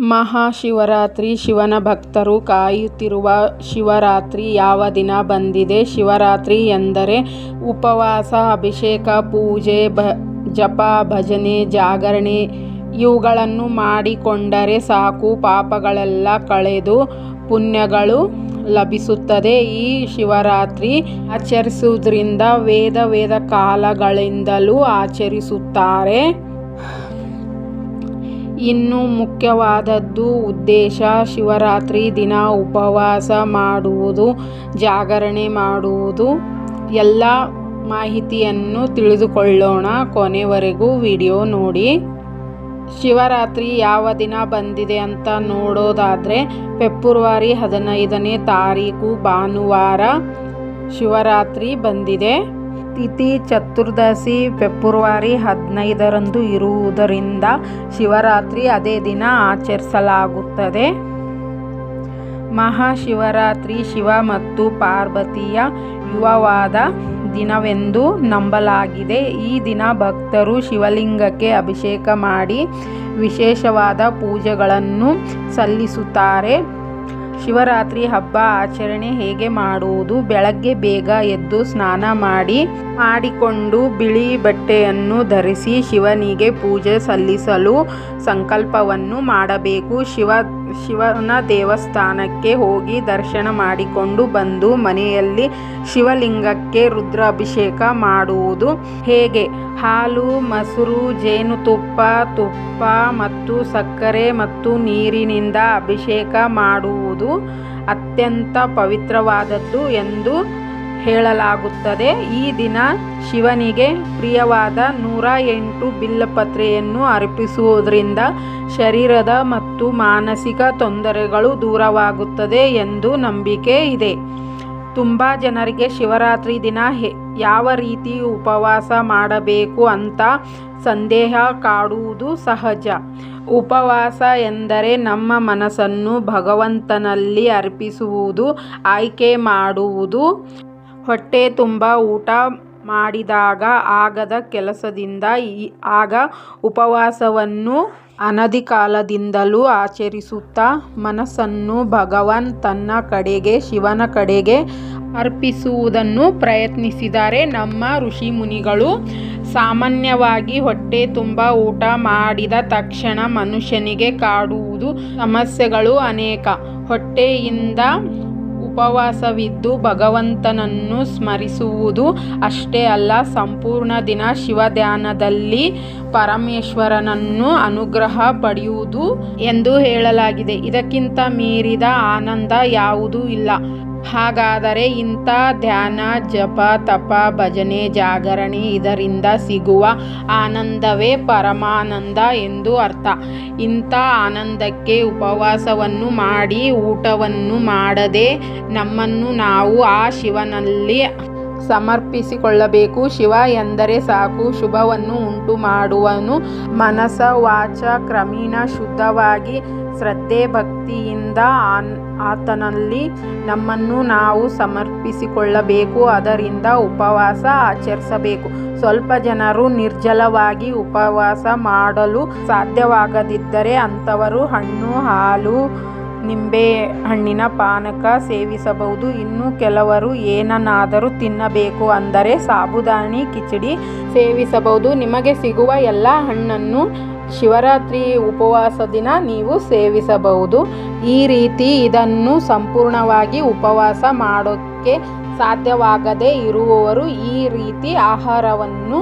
ಮಹಾಶಿವರಾತ್ರಿ ಶಿವನ ಭಕ್ತರು ಕಾಯುತ್ತಿರುವ ಶಿವರಾತ್ರಿ ಯಾವ ದಿನ ಬಂದಿದೆ? ಶಿವರಾತ್ರಿ ಎಂದರೆ ಉಪವಾಸ, ಅಭಿಷೇಕ, ಪೂಜೆ, ಭ, ಜಪ, ಭಜನೆ, ಜಾಗರಣೆ. ಇವುಗಳನ್ನು ಮಾಡಿಕೊಂಡರೆ ಸಾಕು, ಪಾಪಗಳೆಲ್ಲ ಕಳೆದು ಪುಣ್ಯಗಳು ಲಭಿಸುತ್ತದೆ. ಈ ಶಿವರಾತ್ರಿ ಆಚರಿಸುವುದರಿಂದ ವೇದ ವೇದ ಕಾಲಗಳಿಂದಲೂ ಆಚರಿಸುತ್ತಾರೆ. ಇನ್ನು ಮುಖ್ಯವಾದದ್ದು ಉದ್ದೇಶ ಶಿವರಾತ್ರಿ ದಿನ ಉಪವಾಸ ಮಾಡುವುದು, ಜಾಗರಣೆ ಮಾಡುವುದು. ಎಲ್ಲ ಮಾಹಿತಿಯನ್ನು ತಿಳಿದುಕೊಳ್ಳೋಣ ಕೊನೆವರೆಗೂ ವಿಡಿಯೋ ನೋಡಿ. ಶಿವರಾತ್ರಿ ಯಾವ ದಿನ ಬಂದಿದೆ ಅಂತ ನೋಡೋದಾದರೆ ಫೆಬ್ರವರಿ ಹದಿನೈದನೇ ತಾರೀಕು ಭಾನುವಾರ ಶಿವರಾತ್ರಿ ಬಂದಿದೆ. ತಿಥಿ ಚತುರ್ದಶಿ ಫೆಬ್ರವರಿ ಹದಿನೈದರಂದು ಇರುವುದರಿಂದ ಶಿವರಾತ್ರಿ ಅದೇ ದಿನ ಆಚರಿಸಲಾಗುತ್ತದೆ. ಮಹಾಶಿವರಾತ್ರಿ ಶಿವ ಮತ್ತು ಪಾರ್ವತಿಯ ಯುವವಾದ ದಿನವೆಂದು ನಂಬಲಾಗಿದೆ. ಈ ದಿನ ಭಕ್ತರು ಶಿವಲಿಂಗಕ್ಕೆ ಅಭಿಷೇಕ ಮಾಡಿ ವಿಶೇಷವಾದ ಪೂಜೆಗಳನ್ನು ಸಲ್ಲಿಸುತ್ತಾರೆ. ಶಿವರಾತ್ರಿ ಹಬ್ಬ ಆಚರಣೆ ಹೇಗೆ ಮಾಡುವುದು? ಬೆಳಗ್ಗೆ ಬೇಗ ಎದ್ದು ಸ್ನಾನ ಮಾಡಿ, ಮಾಡಿಕೊಂಡು ಬಿಳಿ ಬಟ್ಟೆಯನ್ನು ಧರಿಸಿ ಶಿವನಿಗೆ ಪೂಜೆ ಸಲ್ಲಿಸಲು ಸಂಕಲ್ಪವನ್ನು ಮಾಡಬೇಕು. ಶಿವ ಶಿವನ ದೇವಸ್ಥಾನಕ್ಕೆ ಹೋಗಿ ದರ್ಶನ ಮಾಡಿಕೊಂಡು ಬಂದು ಮನೆಯಲ್ಲಿ ಶಿವಲಿಂಗಕ್ಕೆ ರುದ್ರಾಭಿಷೇಕ ಮಾಡುವುದು ಹೇಗೆ? ಹಾಲು, ಮೊಸರು, ಜೇನುತುಪ್ಪ, ತುಪ್ಪ ಮತ್ತು ಸಕ್ಕರೆ ಮತ್ತು ನೀರಿನಿಂದ ಅಭಿಷೇಕ ಮಾಡುವುದು ಅತ್ಯಂತ ಪವಿತ್ರವಾದದ್ದು ಎಂದು ಹೇಳಲಾಗುತ್ತದೆ. ಈ ದಿನ ಶಿವನಿಗೆ ಪ್ರಿಯವಾದ ನೂರ ಎಂಟು ಬಿಲ್ಲಪತ್ರೆಯನ್ನು ಅರ್ಪಿಸುವುದರಿಂದ ಶರೀರದ ಮತ್ತು ಮಾನಸಿಕ ತೊಂದರೆಗಳು ದೂರವಾಗುತ್ತದೆ ಎಂದು ನಂಬಿಕೆ ಇದೆ. ತುಂಬ ಜನರಿಗೆ ಶಿವರಾತ್ರಿ ದಿನ ಯಾವ ರೀತಿ ಉಪವಾಸ ಮಾಡಬೇಕು ಅಂತ ಸಂದೇಹ ಕಾಡುವುದು ಸಹಜ. ಉಪವಾಸ ಎಂದರೆ ನಮ್ಮ ಮನಸ್ಸನ್ನು ಭಗವಂತನಲ್ಲಿ ಅರ್ಪಿಸುವುದು, ಆಯ್ಕೆ ಮಾಡುವುದು ಹೊಟ್ಟೆ ತುಂಬ ಊಟ ಮಾಡಿದಾಗ ಆಗದ ಕೆಲಸದಿಂದ ಆಗ ಉಪವಾಸವನ್ನು ಅನಧಿ ಕಾಲದಿಂದಲೂ ಆಚರಿಸುತ್ತಾ ಮನಸ್ಸನ್ನು ಭಗವಾನ್ ತನ್ನ ಕಡೆಗೆ, ಶಿವನ ಕಡೆಗೆ ಅರ್ಪಿಸುವುದನ್ನು ಪ್ರಯತ್ನಿಸಿದರೆ ನಮ್ಮ ಋಷಿ ಮುನಿಗಳು ಸಾಮಾನ್ಯವಾಗಿ ಹೊಟ್ಟೆ ತುಂಬ ಊಟ ಮಾಡಿದ ತಕ್ಷಣ ಮನುಷ್ಯನಿಗೆ ಕಾಡುವುದು ಸಮಸ್ಯೆಗಳು ಅನೇಕ. ಹೊಟ್ಟೆಯಿಂದ ಉಪವಾಸವಿದ್ದು ಭಗವಂತನನ್ನು ಸ್ಮರಿಸುವುದು ಅಷ್ಟೇ ಅಲ್ಲ, ಸಂಪೂರ್ಣ ದಿನ ಶಿವಧ್ಯಾನದಲ್ಲಿ ಪರಮೇಶ್ವರನನ್ನು ಅನುಗ್ರಹ ಪಡೆಯುವುದು ಎಂದು ಹೇಳಲಾಗಿದೆ. ಇದಕ್ಕಿಂತ ಮೀರಿದ ಆನಂದ ಯಾವುದೂ ಇಲ್ಲ. ಹಾಗಾದರೆ ಇಂಥ ಧ್ಯಾನ, ಜಪ, ತಪ, ಭಜನೆ, ಜಾಗರಣೆ ಇದರಿಂದ ಸಿಗುವ ಆನಂದವೇ ಪರಮಾನಂದ ಎಂದು ಅರ್ಥ. ಇಂಥ ಆನಂದಕ್ಕೆ ಉಪವಾಸವನ್ನು ಮಾಡಿ ಊಟವನ್ನು ಮಾಡದೆ ನಮ್ಮನ್ನು ನಾವು ಆ ಶಿವನಲ್ಲಿ ಸಮರ್ಪಿಸಿಕೊಳ್ಳಬೇಕು. ಶಿವ ಎಂದರೆ ಸಾಕು, ಶುಭವನ್ನು ಉಂಟು ಮಾಡುವನು ಮನಸ ವಾಚ ಕ್ರಮೇಣ ಶುದ್ಧವಾಗಿ ಶ್ರದ್ಧೆ ಭಕ್ತಿಯಿಂದ ಆತನಲ್ಲಿ ನಮ್ಮನ್ನು ನಾವು ಸಮರ್ಪಿಸಿಕೊಳ್ಳಬೇಕು. ಅದರಿಂದ ಉಪವಾಸ ಆಚರಿಸಬೇಕು. ಸ್ವಲ್ಪ ಜನರು ನಿರ್ಜಲವಾಗಿ ಉಪವಾಸ ಮಾಡಲು ಸಾಧ್ಯವಾಗದಿದ್ದರೆ ಅಂಥವರು ಹಣ್ಣು, ಹಾಲು ನಿಂಬೆ ಹಣ್ಣಿನ ಪಾನಕ ಸೇವಿಸಬಹುದು. ಇನ್ನು ಕೆಲವರು ಏನನ್ನಾದರೂ ತಿನ್ನಬೇಕು ಅಂದರೆ ಸಾಬುದಾನಿ ಕಿಚಡಿ ಸೇವಿಸಬಹುದು. ನಿಮಗೆ ಸಿಗುವ ಎಲ್ಲ ಹಣ್ಣನ್ನು ಶಿವರಾತ್ರಿ ಉಪವಾಸ ದಿನ ನೀವು ಸೇವಿಸಬಹುದು. ಈ ರೀತಿ ಇದನ್ನು ಸಂಪೂರ್ಣವಾಗಿ ಉಪವಾಸ ಮಾಡೋಕ್ಕೆ ಸಾಧ್ಯವಾಗದೇ ಇರುವವರು ಈ ರೀತಿ ಆಹಾರವನ್ನು,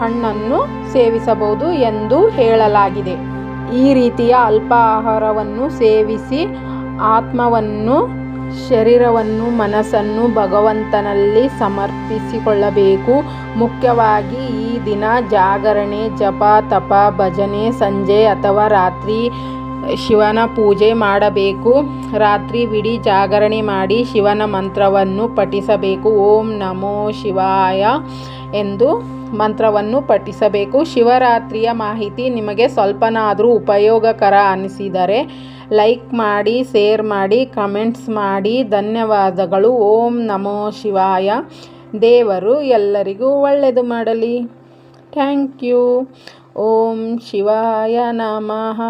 ಹಣ್ಣನ್ನು ಸೇವಿಸಬಹುದು ಎಂದು ಹೇಳಲಾಗಿದೆ. ಈ ರೀತಿಯ ಅಲ್ಪ ಆಹಾರವನ್ನು ಸೇವಿಸಿ ಆತ್ಮವನ್ನು, ಶರೀರವನ್ನು, ಮನಸ್ಸನ್ನು ಭಗವಂತನಲ್ಲಿ ಸಮರ್ಪಿಸಿಕೊಳ್ಳಬೇಕು. ಮುಖ್ಯವಾಗಿ ಈ ದಿನ ಜಾಗರಣೆ, ಜಪ, ತಪ, ಭಜನೆ, ಸಂಜೆ ಅಥವಾ ರಾತ್ರಿ ಶಿವನ ಪೂಜೆ ಮಾಡಬೇಕು. ರಾತ್ರಿ ಬಿಡಿ ಜಾಗರಣೆ ಮಾಡಿ ಶಿವನ ಮಂತ್ರವನ್ನು ಪಠಿಸಬೇಕು. ಓಂ ನಮೋ ಶಿವಾಯ ಎಂದು ಮಂತ್ರವನ್ನು ಪಠಿಸಬೇಕು. ಶಿವರಾತ್ರಿಯ ಮಾಹಿತಿ ನಿಮಗೆ ಸ್ವಲ್ಪನಾದರೂ ಉಪಯೋಗಕರ ಅನಿಸಿದರೆ ಲೈಕ್ ಮಾಡಿ, ಶೇರ್ ಮಾಡಿ, ಕಮೆಂಟ್ಸ್ ಮಾಡಿ. ಧನ್ಯವಾದಗಳು. ಓಂ ನಮೋ ಶಿವಾಯ. ದೇವರು ಎಲ್ಲರಿಗೂ ಒಳ್ಳೆಯದು ಮಾಡಲಿ. Thank you. ಓಂ ಶಿವಾಯ ನಮಃ.